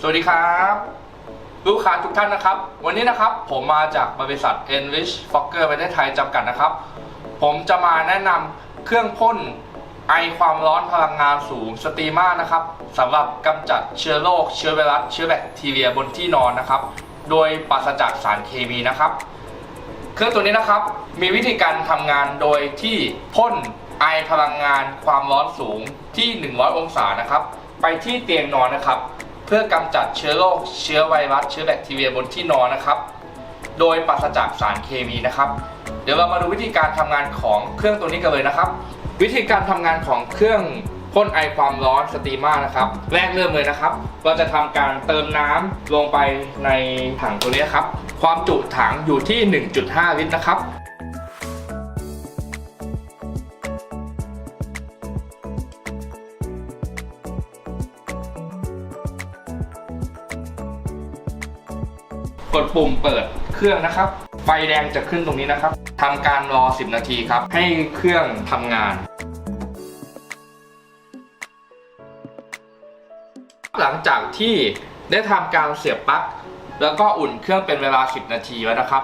สวัสดีครับ ลูกค้าทุกท่านนะครับ วันนี้นะครับผมมาจากบริษัท Enrich Fokker ประเทศไทยจำกัดนะครับ ผมจะมาแนะนำเครื่องพ่นไอความร้อนพลังงานสูงสตีมานะครับสำหรับกำจัดเชื้อโรคเชื้อไวรัสเชื้อแบคทีเรียบนที่นอนนะครับ โดยปราศจากสารเคมีนะครับ เครื่องตัวนี้นะครับมีวิธีการทำงานโดยที่พ่นไอพลังงานความร้อนสูงที่ 100 องศานะครับ ไปที่เตียงนอนนะครับ เพื่อกำจัดเชื้อโรคเชื้อไวรัสเชื้อแบคทีเรียบนที่นอนนะครับ โดยปราศจากสารเคมีนะครับ เดี๋ยวเรามาดูวิธีการทำงานของเครื่องตัวนี้กันเลยนะครับ วิธีการทำงานของเครื่องพ่นไอความร้อนสตีมานะครับ แรกเริ่มเลยนะครับ เราจะทำการเติมน้ำลงไปในถังตัวนี้ครับ ความจุถังอยู่ที่ 1.5 ลิตรนะครับ กดปุ่มเปิดเครื่องนะครับ ไฟแดงจะขึ้นตรงนี้นะครับทำการรอ 10 นาทีครับ ให้เครื่องทำงาน หลังจากที่ได้ทำการเสียบปลั๊กแล้วก็อุ่นเครื่องเป็นเวลา 10 นาทีแล้วนะครับ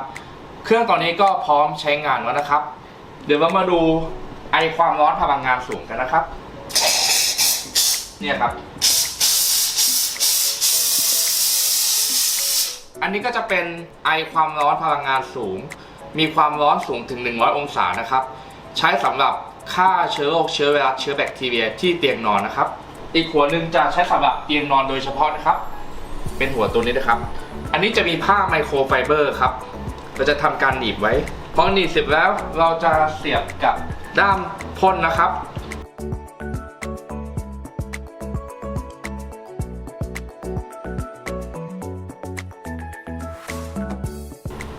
เครื่องตอนนี้ก็พร้อมใช้งานแล้วนะครับ เดี๋ยวเรามาดูไอความร้อนพลังงานสูงกันนะครับ เนี่ยครับ อันนี้ก็จะเป็นไอความร้อนพลังงานสูง มีความร้อนสูงถึง 100 องศานะครับ ใช้สำหรับฆ่าเชื้อโรคเชื้อไวรัสเชื้อแบคทีเรียที่เตียงนอนนะครับ อีกหัวหนึ่งจะใช้สำหรับเตียงนอนโดยเฉพาะนะครับ เป็นหัวตัวนี้นะครับ อันนี้จะมีผ้าไมโครไฟเบอร์ครับ เราจะทำการหนีบไว้พอหนีบเสร็จแล้วเราจะเสียบกับด้ามพ่นนะครับ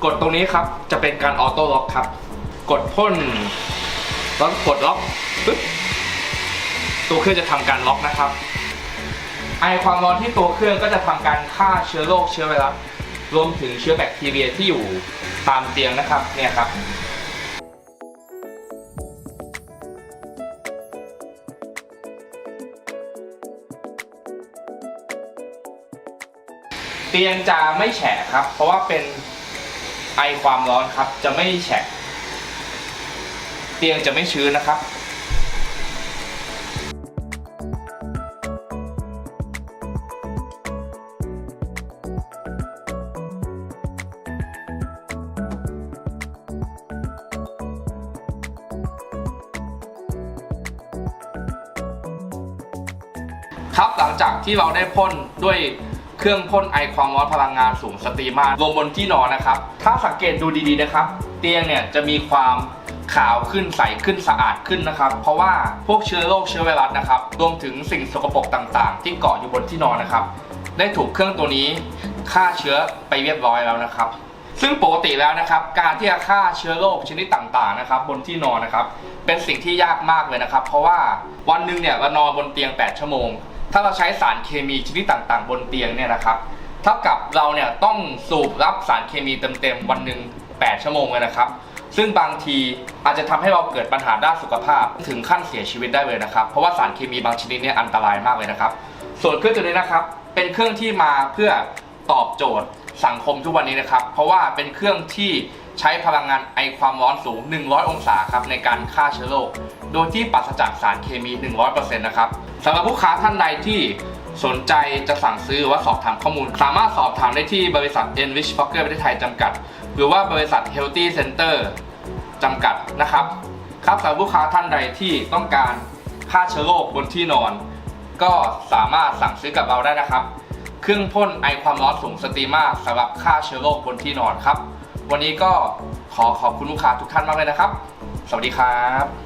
กดตรงนี้ครับ จะเป็นการออโต้ล็อกครับ กดพ่นแล้วกดล็อกปึ๊บตัวเครื่องจะทำการล็อกนะครับ ไอความร้อนที่ตัวเครื่องก็จะทำการฆ่าเชื้อโรคเชื้อไวรัสรวมถึงเชื้อแบคทีเรียที่อยู่ตามเตียงนะครับเนี่ยครับเตียงจะไม่แฉะครับ เพราะว่าเป็น ไอความร้อนครับ จะไม่แฉะเตียงจะไม่ชื้นนะครับ ครับหลังจากที่เราได้พ่นด้วย เครื่องพ่นไอความร้อนพลังงานสูงสตรีมาลงบนที่นอนนะครับ ถ้าสังเกตดูดีๆนะครับ เตียงเนี่ยจะมีความขาวขึ้นใสขึ้นสะอาดขึ้นนะครับ เพราะว่าพวกเชื้อโรคเชื้อไวรัสนะครับรวมถึงสิ่งสกปรกต่างๆ ที่เกาะอยู่บนที่นอนนะครับ ได้ถูกเครื่องตัวนี้ฆ่าเชื้อไปเรียบร้อยแล้วนะครับ ซึ่งปกติแล้วนะครับ การที่จะฆ่าเชื้อโรคชนิดต่างๆนะครับ บนที่นอนนะครับ เป็นสิ่งที่ยากมากเลยนะครับ เพราะว่าวันหนึ่งเนี่ยเรานอนบนเตียง 8 ชั่วโมง ถ้าเราใช้สารเคมีชนิดต่างๆ บนเตียงเนี่ยนะครับเท่ากับเราเนี่ยต้องสูบรับสารเคมีเต็มๆวันหนึ่ง8 ชั่วโมงเลยนะครับ ซึ่งบางทีอาจจะทำให้เราเกิดปัญหาด้านสุขภาพ ถึงขั้นเสียชีวิตได้เลยนะครับ เพราะว่าสารเคมีบางชนิดเนี่ยอันตรายมากเลยนะครับ ส่วนเครื่องตัวนี้นะครับ เป็นเครื่องที่มาเพื่อตอบโจทย์สังคมทุกวันนี้นะครับ เพราะว่าเป็นเครื่องที่ใช้พลังงานไอความร้อนสูง 100 องศาครับในการฆ่าเชื้อโรค โดยที่ปราศจากสารเคมี 100%นะครับ สำหรับผู้ค้าท่านใดที่สนใจจะสั่งซื้อหรือว่าสอบถามข้อมูล สามารถสอบถามได้ที่บริษัท Enrich Fokker ประเทศไทยจำกัด หรือว่าบริษัท Healthy Center จำกัดนะครับ ครับสำหรับลูกค้าท่านใดที่ต้องการฆ่าเชื้อโรคบนที่นอน ก็สามารถสั่งซื้อกับเราได้นะครับ เครื่องพ่นไอความร้อนสูงสตรีมาสำหรับฆ่าเชื้อโรคบนที่นอนครับ วันนี้ก็ขอขอบคุณลูกค้าทุกท่านมากเลยนะครับ สวัสดีครับ